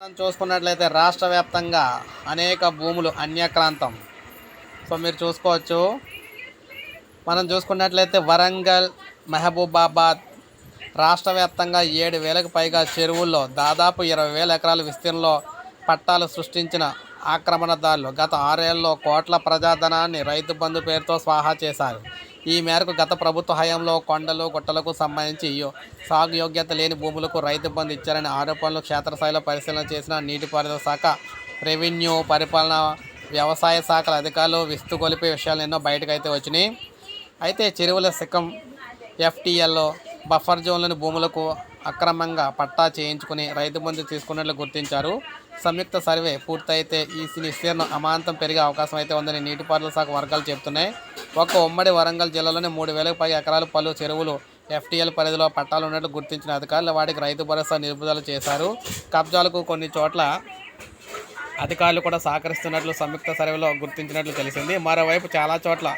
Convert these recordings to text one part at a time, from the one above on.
మనం చూసుకున్నట్లయితే రాష్ట్ర వ్యాప్తంగా అనేక భూములు అన్యక్రాంతం. సో మీరు చూసుకోవచ్చు. మనం చూసుకున్నట్లయితే వరంగల్ మహబూబాబాద్ రాష్ట్ర వ్యాప్తంగా ఏడు వేలకు పైగా చెరువుల్లో దాదాపు ఇరవై వేల ఎకరాల విస్తీర్ణంలో పట్టాలు సృష్టించిన ఆక్రమణదారులు గత ఆరేళ్ళలో కోట్ల ప్రజాధనాన్ని రైతు బంధు పేరుతో స్వాహా చేశారు. ఈ మేరకు గత ప్రభుత్వ హయాంలో కొండలు గుట్టలకు సంబంధించి సాగు యోగ్యత లేని భూములకు రైతు బంధు ఇచ్చారనే ఆరోపణలు క్షేత్రస్థాయిలో పరిశీలన చేసిన నీటిపారుదల శాఖ రెవెన్యూ పరిపాలన వ్యవసాయ శాఖల అధికారులు విస్తుగొలిపే విషయాలు ఎన్నో బయటకు అయితే వచ్చినాయి. అయితే చెరువుల శకం ఎఫ్టీఎల్లో బఫర్ జోన్లోని భూములకు అక్రమంగా పట్టా చేయించుకుని రైతు బంధు తీసుకున్నట్లు గుర్తించారు. సంయుక్త సర్వే పూర్తయితే ఈ విస్తీర్ణం అమాంతం పెరిగే అవకాశం అయితే ఉందని నీటిపారుదల శాఖ వర్గాలు చెబుతున్నాయి. ఒక ఉమ్మడి వరంగల్ జిల్లాలోని మూడు వేలకు పైగా ఎకరాలు పలు చెరువులు ఎఫ్టీఎల్ పరిధిలో పట్టాలు ఉన్నట్లు గుర్తించిన అధికారులు వాటికి రైతు భరోసా నిలుపుదల చేశారు. కబ్జాలకు కొన్ని చోట్ల అధికారులు కూడా సహకరిస్తున్నట్లు సంయుక్త సర్వేలో గుర్తించినట్లు తెలిసింది. మరోవైపు చాలా చోట్ల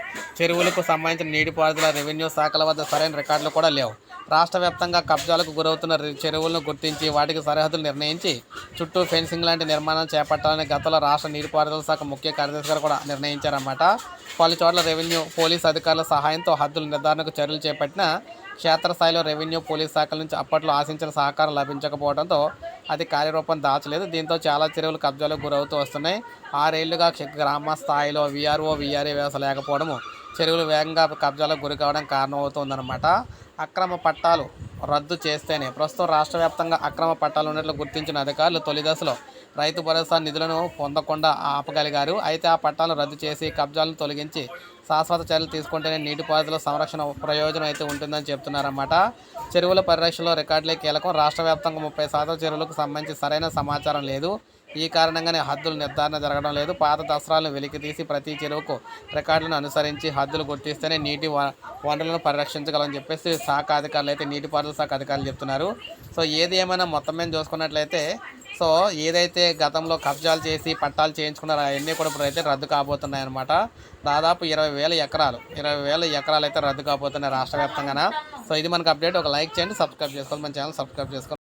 చెరువులకు సంబంధించిన నీటిపారుదల రెవెన్యూ శాఖల వద్ద సరైన రికార్డులు కూడా లేవు. రాష్ట్ర వ్యాప్తంగా కబ్జాలకు గురవుతున్న చెరువులను గుర్తించి వాటికి సరిహద్దులు నిర్ణయించి చుట్టూ ఫెన్సింగ్ లాంటి నిర్మాణం చేపట్టాలని గతంలో రాష్ట్ర నీటిపారుదల శాఖ ముఖ్య కార్యదర్శి గారు కూడా నిర్ణయించారన్నమాట. పలు చోట్ల రెవెన్యూ పోలీస్ అధికారుల సహాయంతో హద్దుల నిర్ధారణకు చర్యలు చేపట్టిన క్షేత్రస్థాయిలో రెవెన్యూ పోలీస్ శాఖల నుంచి అప్పట్లో ఆశించిన సహకారం లభించకపోవడంతో అది కార్యరూపం దాచలేదు. దీంతో చాలా చెరువులు కబ్జాలకు గురవుతూ వస్తున్నాయి. ఆరేళ్ళుగా క్ష- గ్రామ స్థాయిలో వీఆర్ఓ వీఆర్ఏ వ్యవస్థ లేకపోవడము చెరువులు వేగంగా కబ్జాలకు గురి కావడం కారణమవుతుందన్నమాట. అక్రమ పట్టాలు రద్దు చేస్తేనే. ప్రస్తుతం రాష్ట్ర వ్యాప్తంగా అక్రమ పట్టాలు ఉన్నట్లు గుర్తించిన అధికారులు తొలి దశలో రైతు భరోసా నిధులను పొందకుండా ఆపగలిగారు. అయితే ఆ పట్టాలను రద్దు చేసి కబ్జాలను తొలగించి శాశ్వత చర్యలు తీసుకుంటేనే నీటిపారుదల సంరక్షణ ప్రయోజనం అయితే ఉంటుందని చెప్తున్నారన్నమాట చెరువుల పరిరక్షణలో రికార్డులే కీలకం. రాష్ట్ర వ్యాప్తంగా ముప్పై శాతం చెరువులకు సంబంధించి సరైన సమాచారం లేదు. ఈ కారణంగానే హద్దుల నిర్ధారణ జరగడం లేదు. పాత దసరాలను వెలికి తీసి ప్రతి చెరువుకు రికార్డులను అనుసరించి హద్దులు గుర్తిస్తేనే నీటి వ- వనరులను పరిరక్షించగలని చెప్పేసి శాఖ అధికారులు అయితే నీటిపారుదల శాఖ అధికారులు చెప్తున్నారు. సో ఏది ఏమైనా మొత్తం మీద చూసుకున్నట్లయితే సో ఏదైతే గతంలో కబ్జాలు చేసి పట్టాలు చేయించుకున్నారో అవన్నీ కూడా ఇప్పుడు అయితే రద్దు కాబోతున్నాయి అనమాట దాదాపు ఇరవై వేల ఎకరాలు ఇరవై వేల ఎకరాలు అయితే రద్దు కాబోతున్నాయి రాష్ట్ర వ్యాప్తంగా సో ఇది మనకు అప్డేట్. ఒక లైక్ చేయండి సబ్స్క్రైబ్ చేసుకోండి మన ఛానల్ సబ్స్క్రైబ్ చేసుకోండి